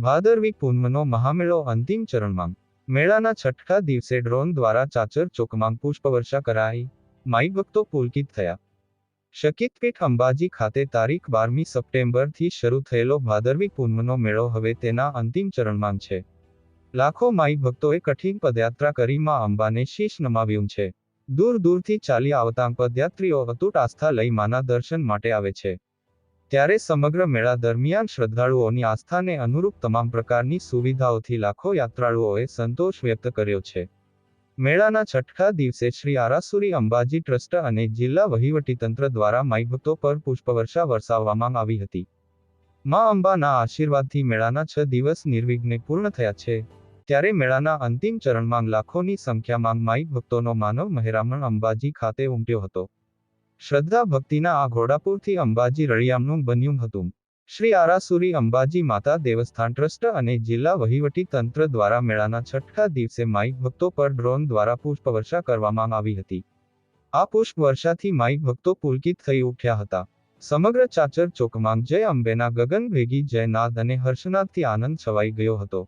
ભાદરવી પૂનમનો મહામેળો અંતિમ ચરણમાં. મેળાના છઠ્ઠા દિવસે ડ્રોન દ્વારા ચાચર ચોકમાં પુષ્પવર્ષા કરાઈ. માઈ ભક્તો પુલકિત થયા. શકિતપીઠ અંબાજી ખાતે તારીખ બારમી સપ્ટેમ્બરથી શરૂ થયેલો ભાદરવી પૂનમનો મેળો હવે તેના અંતિમ ચરણમાં છે. લાખો માઈ ભક્તોએ કઠિન પદયાત્રા કરી માં અંબાને શીશ નમાવ્યું છે. દૂર દૂરથી ચાલી આવતા પદયાત્રીઓ અતૂટ આસ્થા લઈ માના દર્શન માટે આવે છે. ત્યારે સમગ્ર મેળા દરમિયાન શ્રદ્ધાળુઓની આસ્થાને અનુરૂપ તમામ પ્રકારની સુવિધાઓથી લાખો યાત્રાળુઓએ સંતોષ વ્યક્ત કર્યો છે. મેળાના છઠ્ઠા દિવસે શ્રી આરાસુરી અંબાજી ટ્રસ્ટ અને જિલ્લા વહીવટીતંત્ર દ્વારા માઈભક્તો પર પુષ્પવર્ષા વરસાવવામાં આવી હતી. મા અંબાના આશીર્વાદથી મેળાના છ દિવસ નિર્વિઘ્ને પૂર્ણ થયા છે. ત્યારે મેળાના અંતિમ ચરણમાં લાખોની સંખ્યામાં માઈ ભક્તોનો માનવ મહેરામણ અંબાજી ખાતે ઉમટ્યો હતો. શ્રદ્ધા ભક્તિના આ ઘોડાપુરથી અંબાજી રળિયામનું બન્યું હતું. શ્રી આરાસુરી અંબાજી માતા દેવસ્થાન ટ્રસ્ટ અને જિલ્લા વહીવટી તંત્ર દ્વારા મેળાના છઠ્ઠા દિવસે માઇક ભક્તો પર ડ્રોન દ્વારા પુષ્પવર્ષા કરવામાં આવી હતી. આ પુષ્પવર્ષાથી માઇક ભક્તો પુલકિત થઈ ઉઠ્યા હતા. સમગ્ર ચાચર ચોકમાં જય અંબેના ગગન ભેગી જયનાદ અને હર્ષનાદથી આનંદ છવાઈ ગયો હતો.